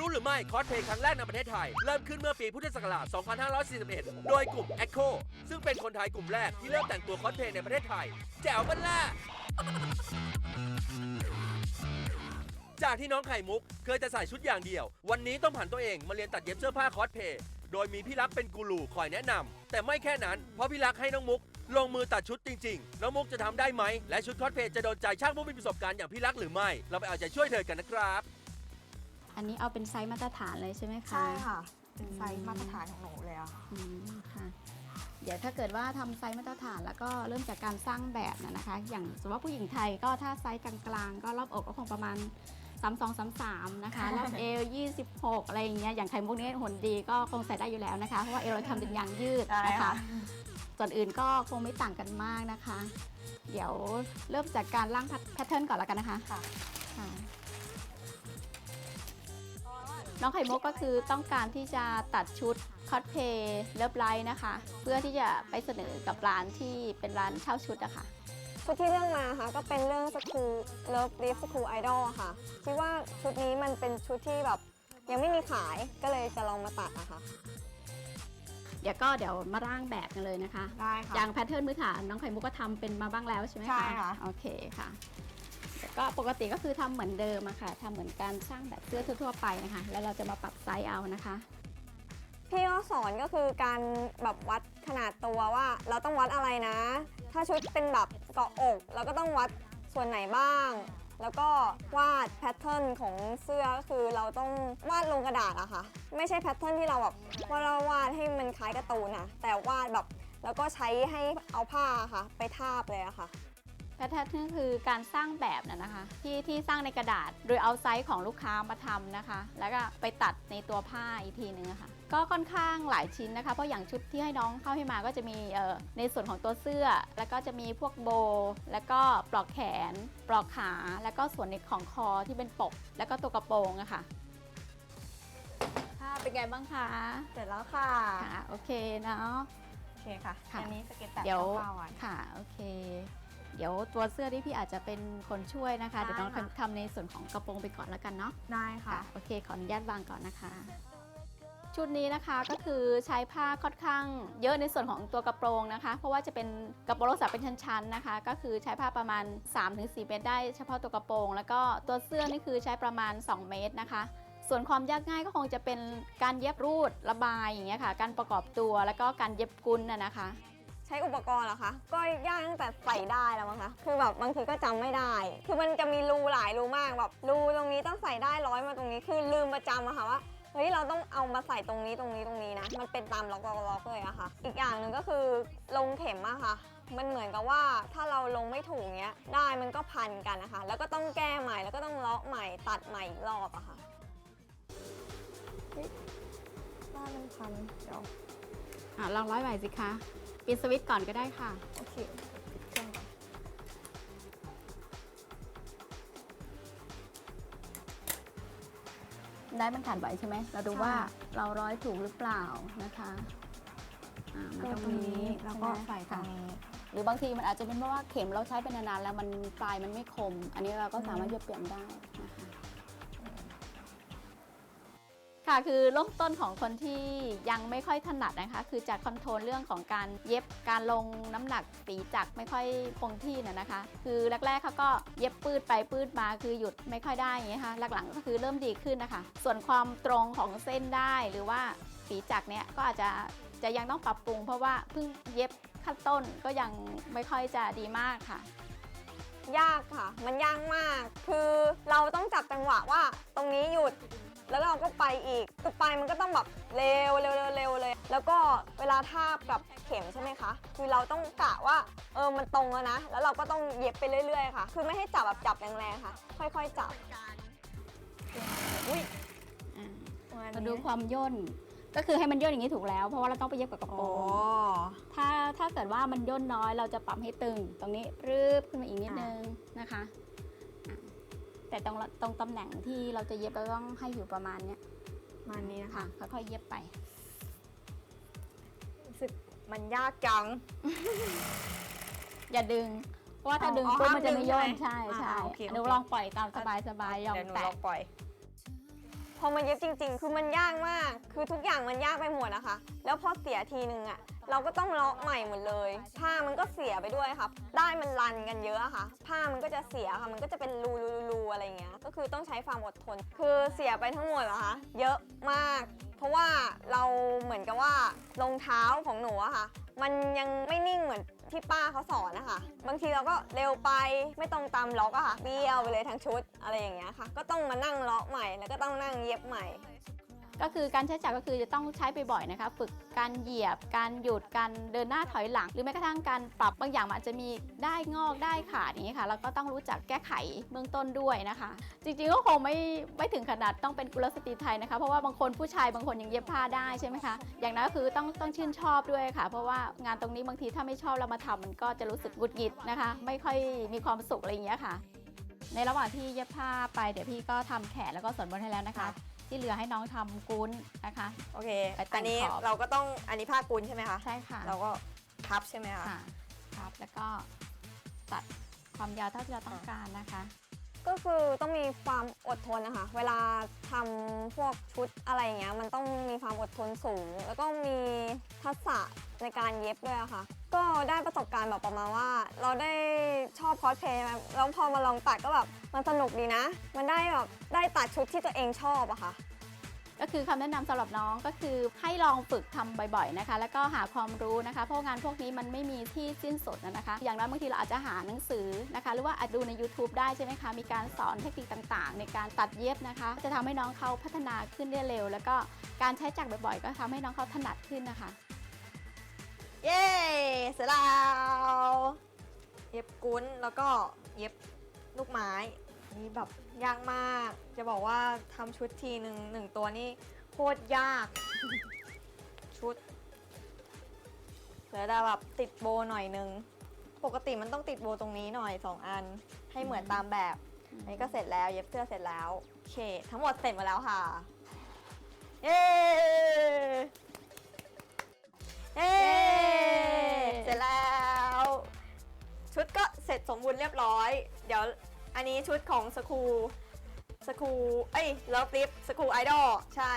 รู้หรือไม่คอสเพลย์ครั้งแรกในประเทศไทย เริ่มขึ้นเมื่อปีพุทธศักราช 2541 โดยกลุ่ม Echo ซึ่งเป็นคนไทยกลุ่มแรกที่เริ่มแต่งตัวคอสเพลย์ในประเทศไทย แจ๋วบันล่ะจากที่น้องไข่มุก เคยจะใส่ชุดอย่างเดียว วันนี้ต้องผันตัวเองมาเรียนตัดเย็บเสื้อผ้าคอสเพลย์โดยมีพี่รักเป็นกูรูคอยแนะนำแต่ไม่แค่นั้น เพราะพี่รักให้น้องมุก ลงมือตัดชุดจริงๆ น้องมุกจะทำได้ไหม และชุดคอสเพลย์จะโดนใจช่างผู้มีประสบการณ์อย่างพี่รักหรือไม่ เราไปเอาใจช่วยเธอกันนะครับ อันนี้เอาเป็นไซส์มาตรฐานเลยใช่ไหมคะใช่ค่ะ เป็นไซอืส์มมาตรฐานของหนูเลยอะค่ะ อืมค่ะ เดี๋ยวถ้าเกิดว่าทำไซส์มาตรฐานแล้วก็เริ่มจากการสร้างแบบนะนะคะ อย่างสมมติว่าผู้หญิงไทยก็ถ้าไซส์กลางๆ ก็รอบอกก็คงประมาณ 3 2 3 3 นะคะ รอบเอว26 อะไรอย่างเงี้ยอย่างไข่มุกนี้หุ่นดีก็คงใส่ได้อยู่แล้วนะคะ เพราะว่าเอวเราทำเป็นยางยืดใช่นะคะค่ะส่วนอื่นก็คงไม่ต่างกันมากนะคะ เดี๋ยวเริ่มจากการร่างแพทเทิร์นก่อนแล้วกันนะคะค่ะ ค่ะ น้องไข่มุกก็คือต้องการที่จะตัดชุดคอสเพย์เลิฟไลท์นะคะ เพื่อที่จะไปเสนอกับร้านที่เป็นร้านเช่าชุดอะค่ะชุดที่เลือกมาค่ะก็เป็นเรื่องสคูลเลิฟลิฟสคูลไอดอลค่ะคิดว่าชุดนี้มันเป็นชุดที่แบบยังไม่มีขายก็เลยจะลองมาตัดอะค่ะ เดี๋ยวก็เดี๋ยวมาร่างแบบกันเลยนะคะ ได้ค่ะ อย่างแพทเทิร์นพื้นฐานน้องไข่มุกก็ทำเป็นมาบ้างแล้วใช่ไหมคะใช่ค่ะ โอเคค่ะแล้ว ก็ปกติก็คือทำเหมือนเดิมอะค่ะทำเหมือนการสร้างแบบเสื้อทั่วๆไปนะคะ แล้วเราจะมาปรับไซส์เอานะคะพี่ก็สอนก็คือการแบบวัดขนาดตัวว่า เราต้องวัดอะไรนะ ถ้าชุดเป็นแบบเกาะอก เราก็ต้องวัดส่วนไหนบ้าง แล้วก็วาดแพทเทิร์นของเสื้อก็คือเราต้องวาดลงกระดาษอะค่ะ ไม่ใช่แพทเทิร์นที่เราแบบว่าเราวาดให้มันคล้ายกร์ตูนนะแต่วาดแบบแล้วก็ใช้ให้เอาผ้าค่ะ ไปทาบเลยอะค่ะ แพทเทิร์นก็คือการสร้างแบบนะนะคะ ที่ที่สร้างในกระดาษโดยเอาไซส์ของลูกค้ามาทำนะคะ แล้วก็ไปตัดในตัวผ้าอีกทีหนึงอะค่ะ ก็ค่อนข้างหลายชิ้นนะคะ เพราะอย่างชุดที่ให้น้องเข้าให้มาก็จะมีเอ่อในส่วนของตัวเสื้อ แล้วก็จะมีพวกโบว์แล้วก็ปลอกแขน ปลอกขา แล้วก็ส่วนในของคอที่เป็นปก แล้วก็ตัวกระโปรงอะค่ะค่ะเป็นไงบ้างคะเสร็จแล้วค่ะค่ะ โอเคเนาะโอเคค่ะค่ะอันนี้สเก็ตแบบเดี๋ยวคร่าวๆไว้ค่ะ โอเค เดี๋ยวตัวเสื้อที่พี่อาจจะเป็นคนช่วยนะคะได้เดี๋ยวน้องค่ะ ทำในส่วนของกระโปรงไปก่อนแล้วกันเนาะ ได้ค่ะ โอเค ขออนุญาตวางก่อนนะคะ ชุดนี้นะคะก็คือใช้ผ้าค่อนข้างเยอะในส่วนของตัวกระโปรงนะคะ เพราะว่าจะเป็นกระโปรงลักษณะเป็นชั้นๆนะคะ ก็คือใช้ผ้าประมาณ 3-4 เมตรได้เฉพาะตัวกระโปรง แล้วก็ตัวเสื้อนี่คือใช้ประมาณ 2 เมตรนะคะ ส่วนความยากง่ายก็คงจะเป็นการเย็บรูดระบายอย่างเงี้ยค่ะ การประกอบตัวแล้วก็การเย็บกุนน่ะนะคะใช้อุปกรณ์เหรอคะ ก็ยากตั้งแต่ใส่ได้แล้วมั้งคะ คือแบบบางทีก็จำไม่ได้ คือมันจะมีรูหลายรูมากแบบรูตรงนี้ต้องใส่ได้ร้อยมาตรงนี้ คือลืมประจำอะค่ะว่าเฮ้ยเราต้องเอามาใส่ตรงนี้ตรงนี้ตรงนี้นะ มันเป็นตามล็อกล็อกเลยอะค่ะ อีกอย่างหนึ่งก็คือลงเข็มอะค่ะ มันเหมือนกับว่าถ้าเราลงไม่ถูกเงี้ย ได้มันก็พันกันนะคะ แล้วก็ต้องแก้ใหม่ แล้วก็ต้องเลาะใหม่ ตัดใหม่อีกรอบอะค่ะได้มันพันเดี๋ยวอะลองร้อยใหม่สิคะ ปิดสวิตช์ก่อนก็ได้ค่ะ โอเคปิดเครื่องก่อนได้มันขาดไหวใช่ไหม เราดูว่าเราร้อยถูกหรือเปล่านะคะอ่ามาเริ่มตตรรงงนี้นี้แล้วก็ช่ไหมใส่ตรค่ะงนี้ หรือบางทีมันอาจจะเป็นเพราะว่าเข็มเราใช้เป็นนานๆแล้วมันปลายมันไม่คม อันนี้เราก็สามารถจะเปลี่ยนได้ ค่ะคือเริ่มต้นของคนที่ยังไม่ค่อยถนัดนะคะ คือจะคอนโทรลเรื่องของการเย็บการลงน้ำหนักฝีจักไม่ค่อยคงที่น่ะนะคะ คือแรกๆเขาก็เย็บปืดไปปืดมาคือหยุดไม่ค่อยได้อย่างเงี้ยค่ะหลังๆก็คือเริ่มดีขึ้นนะคะ ส่วนความตรงของเส้นได้หรือว่าฝีจักเนี่ยก็อาจจะจะยังต้องปรับปรุง เพราะว่าเพิ่งเย็บขั้นต้นก็ยังไม่ค่อยจะดีมากค่ะยากค่ะ มันยากมาก คือเราต้องจับจังหวะว่าตรงนี้หยุด แล้วเราก็ไปอีกคือไปมันก็ต้องแบบเร็วเร็วเร็วเร็วเลย แล้วก็เวลาทาบกับเข็มใช่ไหมคะ คือเราต้องกะว่าเออมันตรงแล้วนะ แล้วเราก็ต้องเย็บไปเรื่อยๆค่ะ คือไม่ให้จับแบบจับแรงๆค่ะ ค่อยๆจับอุ้ยอ่าประมาณเรานี้ดูความย่น ก็คือให้มันย่นอย่างนี้ถูกแล้ว เพราะว่าเราต้องไปเย็บกับกระโปอ๋รองถ้าถ้าเกิดว่ามันย่นน้อยเราจะปรับให้ตึง ตรงนี้รืบขึ้นมาอีกนิดนึงนะคะอะ แต่ตรงตรงตำแหน่งที่เราจะเย็บเราต้องให้อยู่ประมาณเนี้ยประมาณนี้นะคะค่ะค่อยๆเย็บไป รู้สึกมันยากจัง อย่าดึง เพราะว่าถ้าดึงอ๋อปุ๊บห้ามมันจะไม่ย่นดึงใช่ใช่ไหมใช่อ่าโอเคหนูโอเคลองปล่อยตามสบายสบายๆยอมเดี๋ยวหนูแตะ ลองปล่อย พอมาเย็บจริง ๆ คือมันยากมาก คือทุกอย่างมันยากไปหมดอะคะ แล้วพอเสียทีนึงอะเราก็ต้องเลาะใหม่หมดเลย ผ้ามันก็เสียไปด้วยค่ะ ได้มันรันกันเยอะค่ะ ผ้ามันก็จะเสียค่ะ มันก็จะเป็นรูรูรูอะไรเงี้ย ก็คือต้องใช้ความอดทน คือเสียไปทั้งหมดเหรอคะ เยอะมาก เพราะว่าเราเหมือนกับว่ารองเท้าของหนูอะค่ะ มันยังไม่นิ่งเหมือน ที่ป้าเขาสอนนะคะ บางทีเราก็เร็วไปไม่ตรงตามล็อกอะค่ะเบี้ยวไปเลยทั้งชุดอะไรอย่างเงี้ยค่ะ ก็ต้องมานั่งล็อกใหม่แล้วก็ต้องนั่งเย็บใหม่ ก็คือการใช้จักรก็คือจะต้องใช้ไปบ่อยนะคะ ฝึกการเหยียบ การหยุด การเดินหน้าถอยหลัง หรือแม้กระทั่งการปรับบางอย่างมันอาจจะมีได้งอกได้ขาดอย่างนี้ค่ะแล้วก็ต้องรู้จักแก้ไขเบื้องต้นด้วยนะคะ จริงๆก็คงไม่ไม่ถึงขนาดต้องเป็นกุลสตรีไทยนะคะ เพราะว่าบางคนผู้ชายบางคนยังเย็บผ้าได้ใช่ไหมคะ อย่างนั้นก็คือต้องต้องชื่นชอบด้วยค่ะ เพราะว่างานตรงนี้บางทีถ้าไม่ชอบเรามาทำมันก็จะรู้สึกหงุดหงิดนะคะ ไม่ค่อยมีความสุขอะไรอย่างเงี้ยค่ะ ในระหว่างที่เย็บผ้าไปเดี๋ยวพี่ก็ทำแขนแล้วก็สวนบนให้แล้วนะคะ ที่เหลือให้น้องทำกุ้นนะคะ โอเค ไปแต่งอันนี้ขอบ เราก็ต้องอันนี้ผ้ากุนใช่ไหมคะ ใช่ค่ะเราก็พับใช่ไหมคะ ค่ะครับแล้วก็ตัดความยาวเท่าที่เราต้องการนะคะ ก็คือต้องมีความอดทนนะคะ เวลาทำพวกชุดอะไรอย่างเงี้ยมันต้องมีความอดทนสูง แล้วก็มีทักษะในการเย็บด้วยอะค่ะ ก็ได้ประสบการณ์แบบประมาณว่า เราได้ชอบคอสเพลย์มาแล้วพอมาลองตัดก็แบบมันสนุกดีนะ มันได้แบบได้ตัดชุดที่ตัวเองชอบอะค่ะ ก็คือคำแนะนำสำหรับน้องก็คือให้ลองฝึกทำบ่อยๆนะคะ แล้วก็หาความรู้นะคะ เพราะงานพวกนี้มันไม่มีที่สิ้นสุดนะคะ อย่างน้อยบางทีเราอาจจะหาหนังสือนะคะ หรือว่าอาจดูใน YouTube ได้ใช่ไหมคะ มีการสอนเทคนิคต่างๆ ในการตัดเย็บนะคะ จะทำให้น้องเขาพัฒนาขึ้นได้เร็ว แล้วก็การใช้จักรบ่อยๆ ก็ทำให้น้องเขาถนัดขึ้นนะคะ เย้เสร็จแล้วเย็บกุ้นแล้วก็เย็บลูกไม้ นี่แบบยากมาก จะบอกว่าทำชุดทีหนึ่งหนึ่งตัวนี่โคตรยาก ชุดเหลือแต่แบบติดโบหน่อยนึง ปกติมันต้องติดโบตรงนี้หน่อย 2 อัน ให้เหมือนตามแบบอันนี้ก็เสร็จแล้วเย็บเสื้อเสร็จแล้วโอเค ทั้งหมดเสร็จหมดแล้วค่ะ เย้ เย้ บูรณ์เรียบร้อย เดี๋ยวอันนี้ชุดของสคูสคูเอ้ยเลิฟลิฟสคูไอดอลใช่